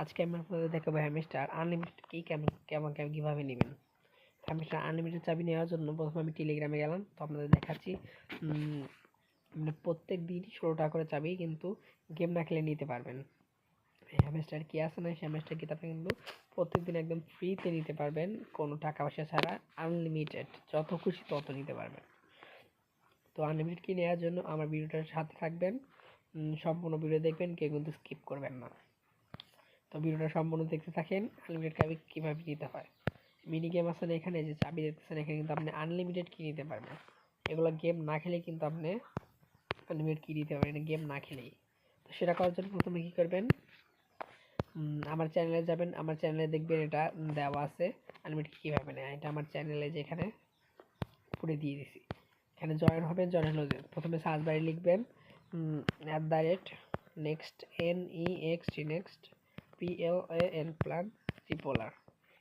আজকে আমি আপনাদের দেখাবো হ্যামস্টার আনলিমিটেড কি কেমন কেমন কীভাবে নেবেন। হ্যামস্টার আনলিমিটেড চাবি নেওয়ার জন্য প্রথমে আমি টেলিগ্রামে গেলাম, তো আপনাদের দেখাচ্ছি মানে প্রত্যেক দিন ষোলো টাকা করে চাবি কিন্তু গেম না খেলে নিতে পারবেন। হ্যামস্টার কি আছে না হ্যামস্টার কি আপনি কিন্তু প্রত্যেক দিন একদম ফ্রিতে নিতে পারবেন, কোনো টাকা পয়সা ছাড়া আনলিমিটেড যত খুশি তত নিতে পারবেন। তো আনলিমিটেড কি নেওয়ার জন্য আমার ভিডিওটার সাথে থাকবেন সম্পূর্ণ ভিডিও দেখবেন, কেউ কিন্তু স্কিপ করবেন না। তো ভিডিওটা সম্পূর্ণ দেখতে থাকেন আনলিমিটেড চাবি কীভাবে নিতে হয়। মিনি গেম না এখানে, যে চাবি দেখতেছেন, এখানে কিন্তু আপনি আনলিমিটেড কি নিতে পারবেন। এগুলো গেম না খেলে কিন্তু আপনি আনলিমিটেড কি নিতে পারবেন গেম না খেলেই। তো সেটা করার জন্য প্রথমে কী করবেন? আমার চ্যানেলে যাবেন, আমার চ্যানেলে দেখবেন এটা দেওয়া আছে আনলিমিটেড কীভাবে নেয়। এটা আমার চ্যানেলে যেখানে পুরে দিয়ে দিছি। এখানে জয়েন হবেন জয়েন হলে প্রথমে সার্চ বারে লিখবেন at the rate next N E X T next P L A N plan ট্রিপোলার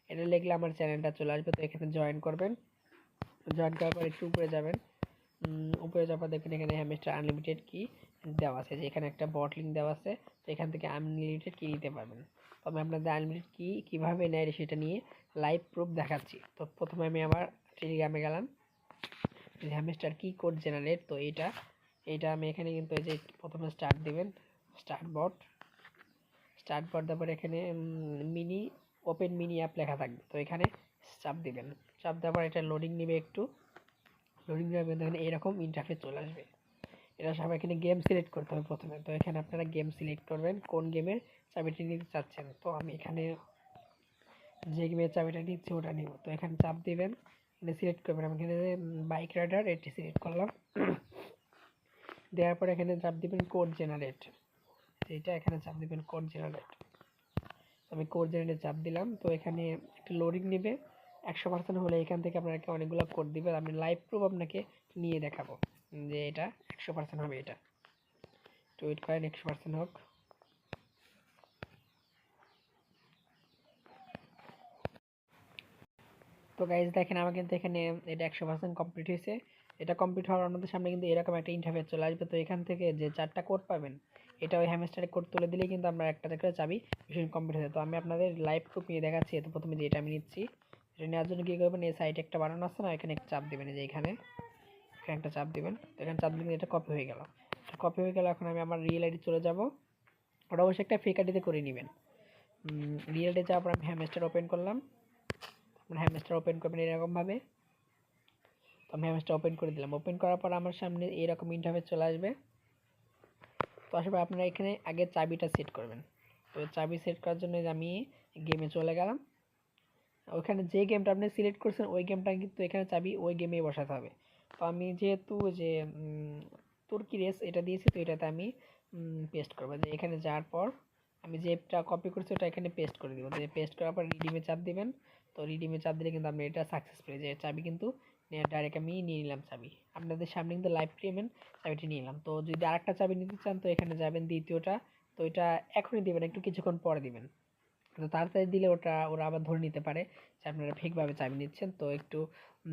এটা লিখলে আমার চ্যানেলটা চলে আসবে, তো এখানে জয়েন করবেন। জয়েন করার পর একটু উপরে যাবেন। উপরে যাওয়ার পর দেখবেন এখানে হ্যামস্টার আনলিমিটেড কি দেওয়া আছে। যে এখানে একটা বট লিঙ্ক দেওয়া আছে, তো এখান থেকে আনলিমিটেড কি নিতে পারবেন। তো আমি আপনাদের আনলিমিটেড কি কীভাবে নেয় সেটা নিয়ে লাইভ প্রুফ দেখাচ্ছি। তো প্রথমে আমি আমার টেলিগ্রামে গেলাম। হ্যামস্টার কি কোড জেনারেট তো এইটা এইটা আমি এখানে কিন্তু এই যে প্রথমে স্টার্ট দিবেন স্টার্ট বট স্টার্ট দেওয়ার পর এখানে মিনি, ওপেন মিনি অ্যাপ লেখা থাকবে। তো এখানে চাপ দিবেন। চাপ দেওয়ার পর এটা লোডিং নেবে একটু। লোডিং নেবে দেখেন এরকম ইন্টারফেস চলে আসবে। এটা সব এখানে গেম সিলেক্ট করতে হবে প্রথমে। তো এখানে আপনারা গেম সিলেক্ট করবেন, কোন গেমের চাবিটি নিতে চাচ্ছেন। তো আমি এখানে যে গেমের চাবিটা নিচ্ছি ওটা নিব। তো এখানে চাপ দিবেন এখানে সিলেক্ট করবেন। আমি এখানে বাইক রাইডার এটি সিলেক্ট করলাম। দেওয়ার পর এখানে চাপ দিবেন কোড জেনারেট এইটা এখানে চাপ দিবেন কোড জেনারেট। আমি কোড জেনারেট চাপ দিলাম, তো এখানে একটা লোডিং নেবে। একশো পার্সেন্ট হলে এখান থেকে আপনাকে অনেকগুলো কোড দিবে। আমি লাইভ প্রুফ আপনাকে নিয়ে দেখাবো যে এটা একশো পার্সেন্ট হবে এটা। তো ওয়েট করেন, একশো পার্সেন্ট হোক। তো গাইজ দেখেন আমার কিন্তু এখানে এটা একশো পার্সেন্ট কমপ্লিট হয়েছে। এটা কমপ্লিট হওয়ার আমাদের সামনে কিন্তু এরকম একটা ইন্টারফেস চলে আসবে। তো এখান থেকে যে চারটা কোড পাবেন, এটা ওই হ্যামস্টারে কোড তুলে দিলেই কিন্তু আমরা একটা করে চাবি মিশন কমপ্লিট হয়ে তো আমি আপনাদের লাইভ প্রুফ নিয়ে দেখাচ্ছি তো প্রথমে যে এটা আমি নিচ্ছি, এটা নেওয়ার জন্য কী করবেন, এই সাইডে একটা বানানো আছে না, এখানে একটা চাপ দেবেন যে এখানে এখানে একটা চাপ দেবেন। এখানে চাপ দিলে এটা কপি হয়ে গেল। কপি হয়ে গেল, এখন আমি আমার রিয়েল আইডি চলে যাব। ওটা অবশ্যই একটা ফেক আইডিতে করে নেবেন। রিয়েল আইডি যাওয়ার পর আমি হ্যামস্টার ওপেন করলাম। হ্যামস্টার ওপেন করবেন এরকমভাবে। তো আমি হ্যামস্টার ওপেন করে দিলাম। ওপেন করার পর আমার সামনে এরকম ইন্টারফেস চলে আসবে। তো আসলে আপনারা এখানে আগে চাবিটা সেট করবেন। তো চাবি সেট করার জন্য আমি গেমে চলে গেলাম। ওখানে যে গেমটা আপনি সিলেক্ট করছেন, ওই গেমটা কিন্তু এখানে চাবি ওই গেমেই বসাতে হবে। তো আমি যেহেতু যে তুর্কি রেস এটা দিয়েছি, তো এটাতে আমি পেস্ট করব। যে এখানে যাওয়ার পর আমি যেটা কপি করছি, ওটা এখানে পেস্ট করে দিব। পেস্ট করার পর রিডিমে চাপ দেবেন। তো রিডিমে চাপ দিলে কিন্তু আপনি এটা সাকসেসফুল যে চাবি কিন্তু ডাইরেক্ট আমি নিয়ে নিলাম চাবি। আপনাদের সামনে কিন্তু লাইভ পেমেন্ট চাবিটি নিয়ে নিলাম। তো যদি আরেকটা চাবি নিতে চান, তো এখানে যাবেন দ্বিতীয়টা। তো এটা এখনই দিবেন, একটু কিছুক্ষণ পরে দিবেন। তো তাড়াতাড়ি দিলে ওটা, ওরা আবার ধরে নিতে পারে যে আপনারা ফেকভাবে চাবি নিচ্ছেন। তো একটু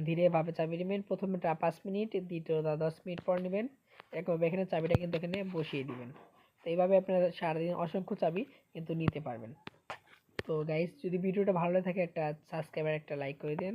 ধীরেভাবে চাবি নেবেন। প্রথমেটা পাঁচ মিনিট, দ্বিতীয়টা দশ মিনিট পর নেবেন। এরকমভাবে এখানে চাবিটা কিন্তু এখানে বসিয়ে দিবেন। তো এইভাবে আপনারা সারাদিন অসংখ্য চাবি কিন্তু নিতে পারবেন। তো গাইস যদি ভিডিওটা ভালো লাগে থাকে, একটা সাবস্ক্রাইবার একটা লাইক করে দেন।